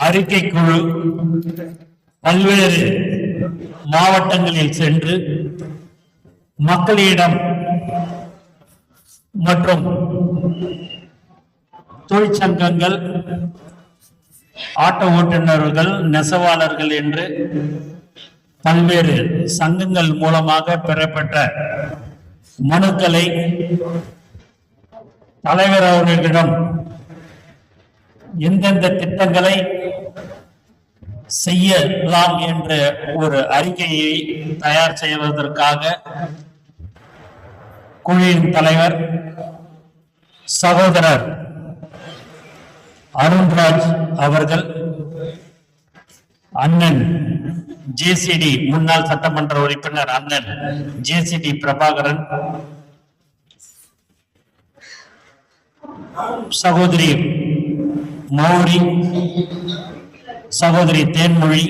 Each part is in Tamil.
அறிக்கை குழு பல்வேறு மாவட்டங்களில் சென்று மக்களிடம் மற்றும் தொழிற்சங்கங்கள் ஆட்ட ஓட்டுநர்கள் நெசவாளர்கள் என்று பல்வேறு சங்கங்கள் மூலமாக பெறப்பட்ட மனுக்களை தலைவர் அவர்களிடம் எந்தெந்த திட்டங்களை செய்யலாம் என்ற ஒரு அறிக்கையை தயார் செய்வதற்காக குழுவின் தலைவர் சகோதரர் அருண்ராஜ் அவர்கள் அண்ணன் ஜேசிடி முன்னாள் சட்டமன்ற உறுப்பினர் அண்ணன் ஜேசிடி பிரபாகரன் சகோதரி மௌரி சகோதரி தேன்மொழி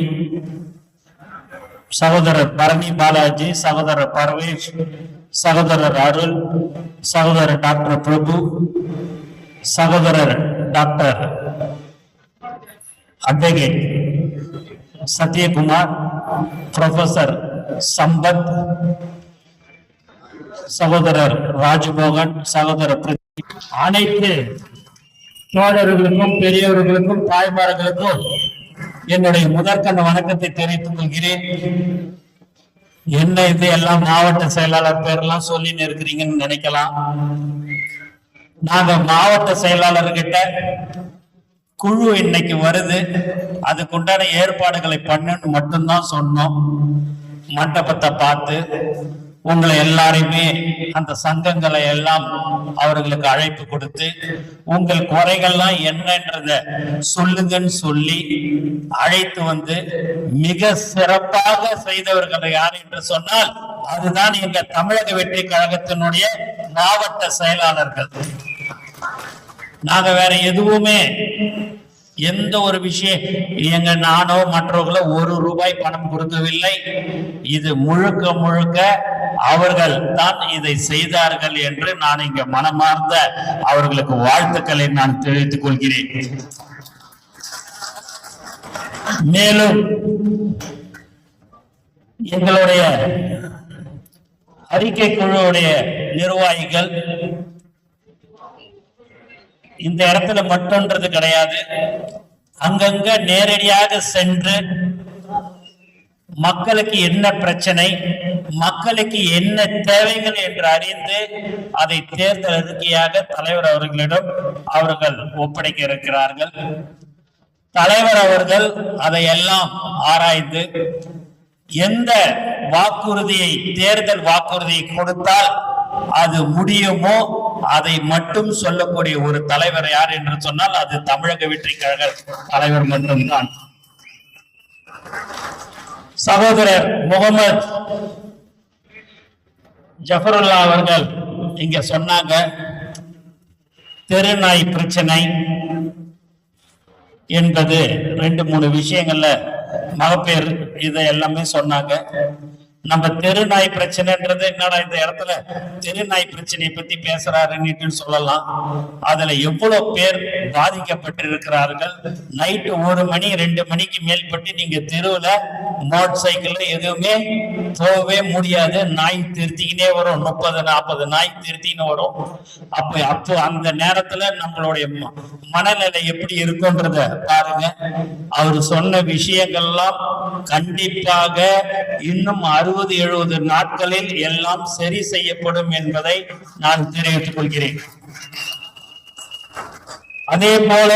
சகோதரர் பரணி பாலாஜி சகோதரர் பர்வேஷ் சகோதரர் அருள் சகோதரர் டாக்டர் பிரபு சகோதரர் doctor advocate Sathyakumar professor Sampath சகோதரர் ராஜ்மோகன் சகோதரர் அனைத்து தோழர்களுக்கும் பெரியவர்களுக்கும் தாய்மார்களுக்கும் என்னுடைய முதற்கண்ட வணக்கத்தை தெரிவித்துக் கொள்கிறேன். என்ன இது? எல்லாம் மாவட்ட செயலாளர் பேரெல்லாம் சொல்லின்னு இருக்கிறீங்கன்னு நினைக்கலாம். நாங்க மாவட்ட செயலாளர்கிட்ட குழு இன்னைக்கு வருது. அதுக்குண்டான ஏற்பாடுகளை பண்ணுன்னு மட்டும்தான் சொன்னோம். மண்டபத்தை பார்த்து உங்களை எல்லாரையுமே அந்த சங்கங்களை எல்லாம் அவர்களுக்கு அழைப்பு கொடுத்து உங்கள் குறைகள்லாம் என்னன்றத சொல்லுங்கன்னு சொல்லி அழைத்து வந்து மிக சிறப்பாக செய்தவர்கள் யார் என்று சொன்னால் அதுதான் எங்க தமிழக வெற்றி கழகத்தினுடைய மாவட்ட செயலாளர்கள். நாங்க வேற எதுவுமே எந்த ஒரு விஷயம் எங்க நானோ மற்றவர்களோ ஒரு ரூபாய் பணம் கொடுக்கவில்லை. இது முழுக்க முழுக்க அவர்கள் தான் இதை செய்தார்கள் என்று நான் இங்க மனமார்ந்த அவர்களுக்கு வாழ்த்துக்களை நான் தெரிவித்துக் கொள்கிறேன். மேலும் எங்களுடைய அறிக்கை குழுவுடைய நிர்வாகிகள் இந்த இடத்துல மட்டும்ன்றது கிடையாது. அங்கங்க நேரடியாக சென்று மக்களுக்கு என்ன பிரச்சனை மக்களுக்கு என்ன தேவைகள் என்று அறிந்து அதை தேர்தல் அறிக்கையாக தலைவர் அவர்களிடம் அவர்கள் ஒப்படைக்க இருக்கிறார்கள் தலைவர் அவர்கள் அதையெல்லாம் ஆராய்ந்து எந்த வாக்குறுதியை தேர்தல் வாக்குறுதியை கொடுத்தால் அது முடியுமோ அதை மட்டும் சொல்லக்கூடிய ஒரு தலைவர் யார் என்று சொன்னால் அது தமிழக வெற்றி கழக தலைவர் மட்டும்தான். சகோதரர் முகமது ஜஃபருல்லா அவர்கள் இங்க சொன்னாங்க தெருநாய் பிரச்சனை என்பது ரெண்டு மூணு விஷயங்கள்ல மகப்பேர் இதை எல்லாமே சொன்னாங்க. நம்ம தெருநாய் பிரச்சனைன்றது என்னடா இந்த இடத்துல? தெருநாய் பிரச்சனையை பத்தி பேசுறாருன்னு சொல்லலாம். அதுல எவ்வளவு பேர் பாதிக்கப்பட்டிருக்கிறார்கள்? நைட்டு ஒரு மணி ரெண்டு மணிக்கு மேல்பட்டு நீங்க தெருவுல மோட்டர் சைக்கிள்ல எதுவுமே போகவே முடியாது. நாய் திருத்திக்கினே வரும். முப்பது நாற்பது நாய் திருத்தின்னு வரும். அப்ப அப்போ அந்த நேரத்துல நம்மளுடைய ம- மனநிலை எப்படி இருக்கும்ன்றத பாருங்க. அவர் சொன்ன விஷயங்கள்லாம் கண்டிப்பாக இன்னும் அறுபது எழுபது நாட்களில் எல்லாம் சரி செய்யப்படும் என்பதை நான் தெரிவித்துக் கொள்கிறேன். அதே போல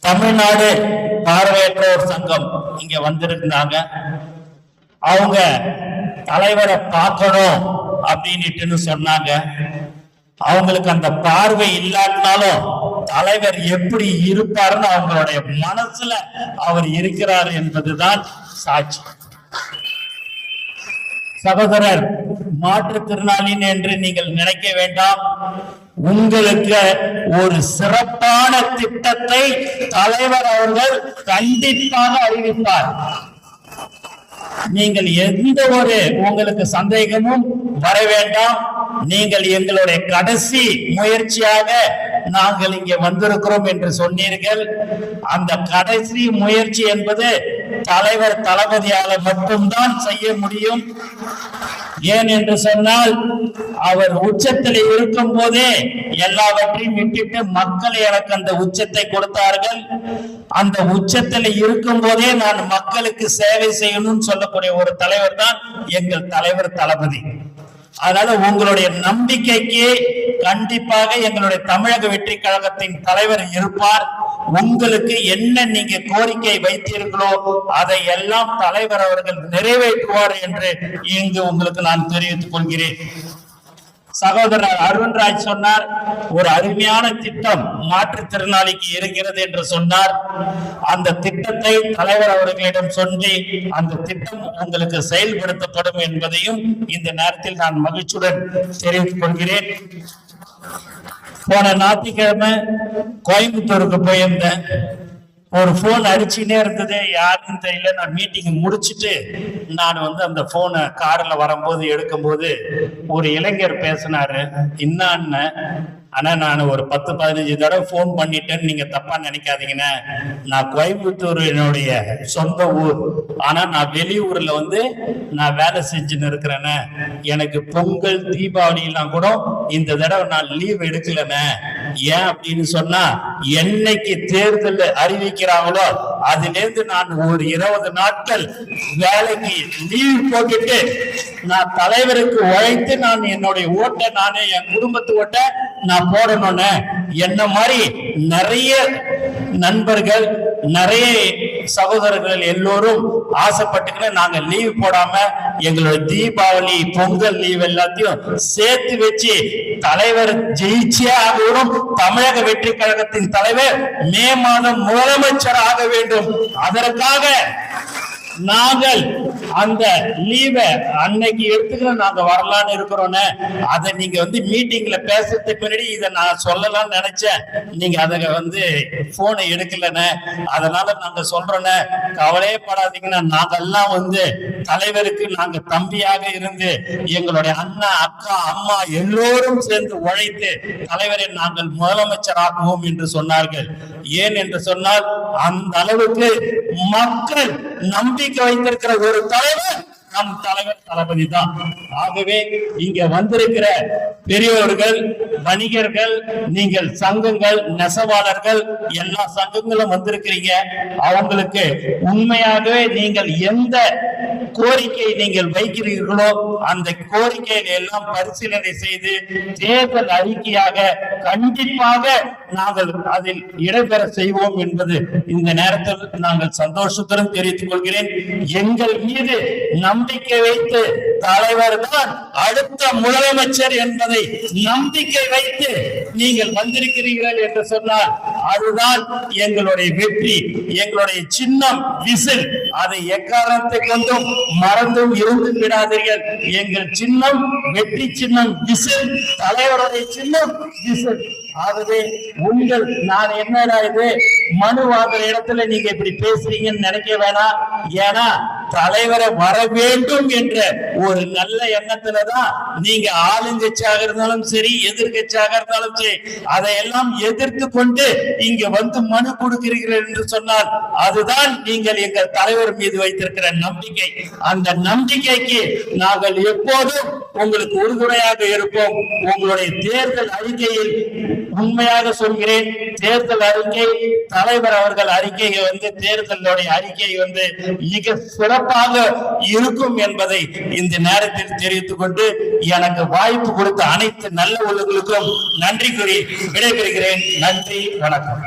தமிழ்நாடு பார்வையற்றோர் சங்கம் இங்க வந்திருந்தாங்க அவங்க தலைவரை பார்க்கணும் அப்படின்னுட்டுன்னு சொன்னாங்க. அவங்களுக்கு அந்த பார்வை இல்லாட்டினாலும் தலைவர் எப்படி இருப்பாருன்னு அவங்களுடைய மனசுல அவர் இருக்கிறார் என்பதுதான் சாட்சி. சகோதரர் மாற்றுத்திறனாளின் என்று நீங்கள் நினைக்க வேண்டாம். உங்களுக்கு ஒரு சிறப்பான திட்டத்தை தலைவர் அவர்கள் கண்டிப்பாக அறிவிப்பார். நீங்கள் எந்த ஒரு உங்களுக்கு சந்தேகமும் வர வேண்டாம். நீங்கள் எங்களுடைய கடைசி முயற்சியாக நாங்கள் இங்கே வந்திருக்கிறோம் என்று சொன்னீர்கள். அந்த கடைசி முயற்சி என்பது தலைவர் தளபதியால மட்டும்தான் செய்ய முடியும். ஏன் என்று சொன்னால் அவர் உச்சத்தில் இருக்கும் போதே எல்லாவற்றையும் விட்டுட்டு மக்கள் எனக்கு அந்த உச்சத்தை கொடுத்தார்கள். அந்த உச்சத்தில் இருக்கும் போதே நான் மக்களுக்கு சேவை செய்யணும்னு சொல்லக்கூடிய ஒரு தலைவர் தான் எங்கள் தலைவர் தளபதி. அதனால உங்களுடைய நம்பிக்கைக்கு கண்டிப்பாக எங்களுடைய தமிழக வெற்றி கழகத்தின் தலைவர் இருப்பார். உங்களுக்கு என்ன நீங்க கோரிக்கை வைத்தீர்களோ அதை எல்லாம் தலைவர் அவர்கள் நிறைவேற்றுவார் என்று இங்கு உங்களுக்கு நான் தெரிவித்துக் கொள்கிறேன். சகோதரர் அருண்ராஜ் சொன்னார் ஒரு அருமையான திட்டம் மாற்றுத்திறனாளிக்கு இருக்கிறது என்று சொன்னார். அந்த திட்டத்தை தலைவர் அவர்களிடம் சொல்லி அந்த திட்டம் உங்களுக்கு செயல்படுத்தப்படும் என்பதையும் இந்த நேரத்தில் நான் மகிழ்ச்சியுடன் தெரிவித்துக் கொள்கிறேன். போன ஞாயிற்றுக்கிழமை கோயம்புத்தூருக்கு போயிருந்தேன். ஒரு போன் அடிச்சுனே இருந்தது யாருன்னு தெரியல. நான் மீட்டிங் முடிச்சுட்டு நான் வந்து அந்த போனை காரில் வரும்போது எடுக்கும்போது ஒரு இளைஞர் பேசினாரு. இன்னான்னு? ஆனால் நான் ஒரு பத்து பதினஞ்சு தடவை ஃபோன் பண்ணிட்டேன்னு நீங்க தப்பா நினைக்காதீங்கண்ணே. நான் கோயம்புத்தூர் என்னுடைய சொந்த ஊர். ஆனால் நான் வெளியூர்ல வந்து நான் வேலை செஞ்சுன்னு இருக்கிறேன்னு எனக்கு பொங்கல் தீபாவளி எல்லாம் கூட இந்த தடவை நான் லீவ் எடுக்கலண்ணே. ஏன் அப்படின்னு சொன்னா என்னைக்கு தேர்தல் அறிவிக்கிறாங்களோ அதுலேருந்து நான் ஒரு இருபது நாட்கள் வேலைக்கு லீவ் போட்டுட்டு நான் தலைவருக்கு உழைத்து நான் என்னுடைய ஓட்டை நானே என் குடும்பத்து ஓட்ட நான் போடணும்னு. என்ன மாதிரி நிறைய நண்பர்கள் நிறைய சகோதரர்கள் எல்லோரும் ஆசைப்பட்டுக்கின்னு நாங்க லீவ் போடாம எங்களோட தீபாவளி பொங்கல் லீவ் எல்லாத்தையும் சேர்த்து வச்சு தலைவர் ஜெயிச்சே ஆகணும். தமிழக வெற்றி கழகத்தின் தலைவர் மே மாதம் முதலமைச்சர் ஆக வேண்டும். அதற்காக நாங்கள் அந்த லீவை அன்னைக்கு எடுத்துக்கிற நாங்க வரலான்னு இருக்கிறோன்னு அதை நீங்க வந்து மீட்டிங்ல பேசுறதுக்கு முன்னாடி இதை நான் சொல்லலாம்னு நினைச்சேன். நீங்க அதை வந்து போனை எடுக்கலன்னு அதனால நாங்க சொல்றோன்னு கவலையே படாதீங்கன்னா நாங்கெல்லாம் வந்து தலைவருக்கு நாங்க தம்பியாக இருந்து எங்களுடைய அண்ணா அக்கா அம்மா எல்லோரும் சேர்ந்து உழைத்து தலைவரை நாங்கள் முதலமைச்சராக்குவோம் என்று சொன்னார்கள். ஏன் என்று சொன்னால் அந்த அளவுக்கு மக்கள் நம்பிக்கை வைத்திருக்கிற ஒரு தலைவர் நம் தலைவர் தளபதி தான். ஆகவே இங்க வந்திருக்கிற பெரியோர்கள் வணிகர்கள் நீங்கள் சங்கங்கள் நெசவாளர்கள் எல்லா சங்கங்களும் வந்திருக்கிறீங்க. அவங்களுக்கு உண்மையாகவே நீங்கள் எந்த கோரிக்கை நீங்கள் வைக்கிறீர்களோ அந்த கோரிக்கைகளை எல்லாம் பரிசீலனை செய்து தேர்தல் அறிக்கையாக கண்டிப்பாக நாங்கள் அதில் இடம்பெற செய்வோம் என்பது இந்த நேரத்தில் நாங்கள் சந்தோஷத்துடன் தெரிவித்துக் கொள்கிறேன். எங்கள் மீது நம்பிக்கை வைத்து தலைவர் தான் அடுத்த முதலமைச்சர் என்பதை நம்பிக்கை வைத்து நீங்கள் வந்திருக்கிறீர்கள் என்று சொன்னால் அதுதான் எங்களுடைய வெற்றி எங்களுடைய சின்னம் விசில். அதை எக்காரணத்தை கொண்டும் மறந்தும் இருந்து விடாதீர்கள். எங்கள் சின்னம் வெற்றி சின்னம் விசில். தலைவருடைய சின்னம் விசில். ஆகவே உங்கள் நான் என்னடா இது? மனு வாங்குற இடத்துல நீங்க இப்படி பேசுறீங்கன்னு நினைக்க வேணாம். ஏன்னா தலைவரை வர வேண்டும் என்ற ஒரு நல்ல எண்ணத்துலதான் நீங்க ஆளுங்கட்சியாக இருந்தாலும் சரி எதிர்கட்சியாக இருந்தாலும் சரி அதையெல்லாம் எதிர்த்து கொண்டு இங்க வந்து மனு கொடுக்கிறீர்கள் என்று சொன்னால் அதுதான் நீங்கள் எங்கள் தலைவர் மீது வைத்திருக்கிற நம்பிக்கை. அந்த நம்பிக்கைக்கு நாங்கள் எப்போதும் உங்களுக்கு உறுதுணையாக இருப்போம். உங்களுடைய தேர்தல் அறிக்கையில் உண்மையாக சொல்கிறேன். தேர்தல் அறிக்கை தலைவர் அவர்கள் அறிக்கையை வந்து தேர்தலுடைய அறிக்கை வந்து மிக சிறப்பாக இருக்கும் என்பதை இந்த நேரத்தில் தெரிவித்துக் கொண்டு எனக்கு வாய்ப்பு கொடுத்த அனைத்து நல்ல உள்ளங்களுக்கும் நன்றி கூறி விடைபெறுகிறேன். நன்றி வணக்கம்.